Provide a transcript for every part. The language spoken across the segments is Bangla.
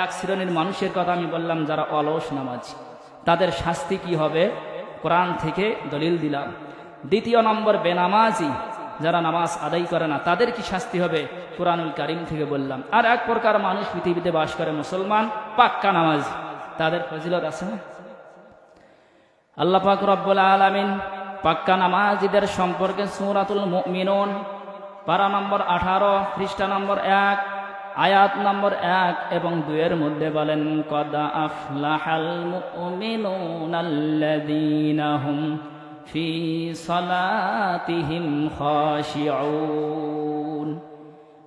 এক শ্রেণির মানুষের কথা আমি বললাম, যারা অলস নামাজ, তাদের শাস্তি কি হবে? কোরআন থেকে দলিল দিলাম। দ্বিতীয় নম্বর, বেনামাজি, যারা নামাজ আদায় করে না, তাদের কি শাস্তি হবে? কোরআনুল কারিম থেকে বললাম। আর এক প্রকার মানুষ পৃথিবীতে বাস করে মুসলমান, পাক্কা নামাজ, তাদের ফজিলত আছে না? আল্লাহ পাক রব্বুল আলামিন পাক্কা নামাজিদের সম্পর্কে সূরাতুল মুমিনুন পারা নম্বর আঠারো, পৃষ্ঠা নম্বর এক আয়াত নম্বর এক এবং দুইয়ের মধ্যে বলেন, কদা আফলাহাল মুমিনুনাল্লাযীনা হুম ফি সালাতিহিম খাশিউন।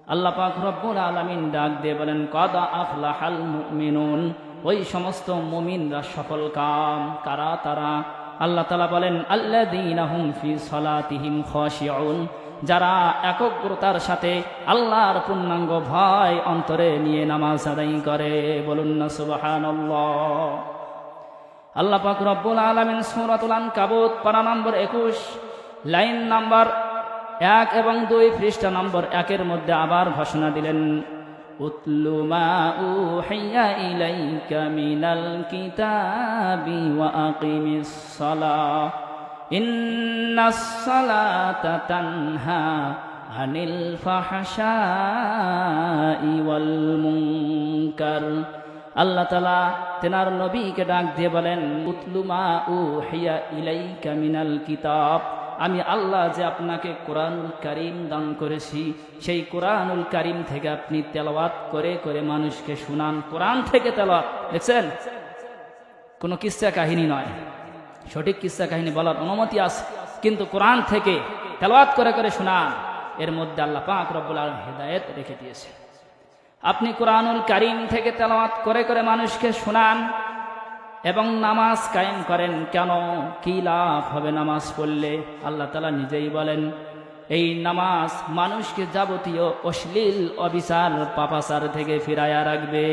আল্লাহ পাক রব্বুল আলামিন ডাক দিয়ে বলেন, কদা আফলাহাল মুমিনুন? ওই সমস্ত মুমিনরা সফল কাম। কারা? তারা আল্লাহ তালা বলেন আল্লাযীনাহুম ফি সলাতিহিম খাশিউন। যারা একগ্রতার সাথে আল্লাহর পূর্ণাঙ্গ ভয় অন্তরে নিয়ে নামাজ আদায় করে, বলুন না সুবহানাল্লাহ। আল্লাহ পাক রব্বুল আলামিন সূরাতুল আনকাবুত, পারা নম্বর 21 লাইন নাম্বার এক এবং দুই পৃষ্ঠা নম্বর একের মধ্যে আবার ঘোষণা দিলেন, উতলু মা উহিয়া ইলাইকা মিনাল কিতাবি তানহা আনিল ফাহশাই ওয়াল আল্লাহ তালা তেনার নবীকে ডাক দিয়ে বলেন উতলুমা উ হিয়া ইলাইকা মিনাল কিতাব। আমি আল্লাহ যে আপনাকে কোরআনুল কারিম দান করেছি, সেই কোরআনুল কারিম থেকে আপনি তেলাওয়াত করে করে মানুষকে শুনান। কোরআন থেকে তেলাওয়াত, দেখছেন? কোনো কিস্সা কাহিনী নয়। সঠিক কিস্সা কাহিনী বলার অনুমতি আছে। কিন্তু কোরআন থেকে তেলাওয়াত করে করে শোনান, এর মধ্যে আল্লাহ পাক রব্বুল আলম হেদায়েত রেখে দিয়েছে। আপনি কোরআনুল কারিম থেকে তেলাওয়াত করে করে মানুষকে শোনান এবং নামাজ কায়েম করেন, কেন? কি লাভ হবে নামাজ পড়লে? আল্লাহ তালা নিজেই বলেন, এই নামাজ মানুষকে যাবতীয় অশ্লীল অবিচার, পাপাচার থেকে ফিরাইয়া রাখবে।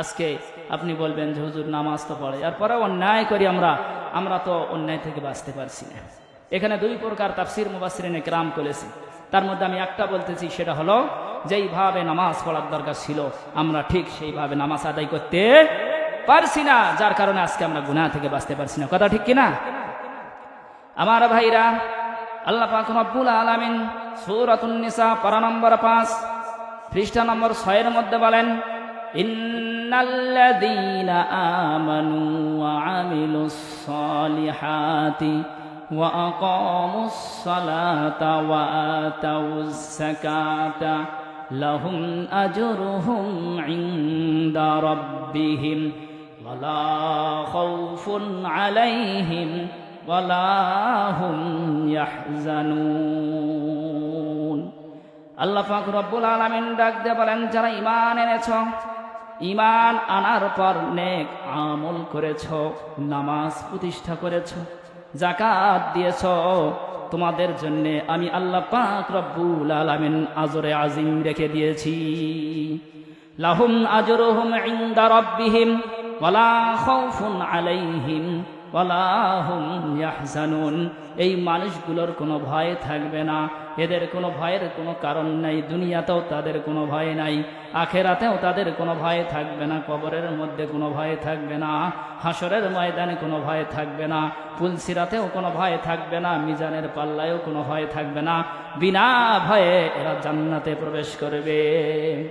আজকে আপনি বলবেন যে হুজুর নামাজ তো পড়ে এরপরে অন্যায় করি আমরা আমরা তো অন্যায় থেকে বাঁচতে পারছি না। এখানে দুই প্রকার তাফসির মুবাসরিনে ক্রাম করেছি। তার মধ্যে আমি একটা বলতেছি, সেটা হলো, যেইভাবে নামাজ পড়ার দরকার ছিল, আমরা ঠিক সেইভাবে নামাজ আদায় করতে পারছি না, যার কারণে আজকে আমরা গুনাহ থেকে বাঁচতে পারছি না। কথা ঠিক কিনা? আমার ভাইরা, আল্লাহ পাক রব্বুল আলামিন সূরাতুন পারা নম্বর 5 পৃষ্ঠা নম্বর 6 এর মধ্যে বলেন আল্লাহ রব্বুল আলামিন ডাক দিয়ে বলেন যারা ঈমান এনেছ ঈমান আনার পর নেক আমল করেছ, নামাজ প্রতিষ্ঠা করেছ জাকাত দিয়েছ, তোমাদের জন্যে আমি আল্লাহ পাক রব্বুল আলামিন আজরে আজিম রেখে দিয়েছি। লাহুম আজরুহুম ইনদা রব্বিহিম, ওয়ালা খাউফুন আলাইহিম। এই মানুষগুলোর কোনো ভয় থাকবে না। এদের কোনো ভয়ের কোনো কারণ নাই। দুনিয়াতেও তাদের কোনো ভয় নাই। আখেরাতেও তাদের কোনো ভয় থাকবে না। কবরের মধ্যে কোনো ভয় থাকবে না। হাসরের ময়দানে কোনো ভয় থাকবে না। পুলসিরাতেও কোনো ভয় থাকবে না। মিজানের পাল্লায়ও কোনো ভয় থাকবে না। বিনা ভয়ে এরা জান্নাতে প্রবেশ করবে।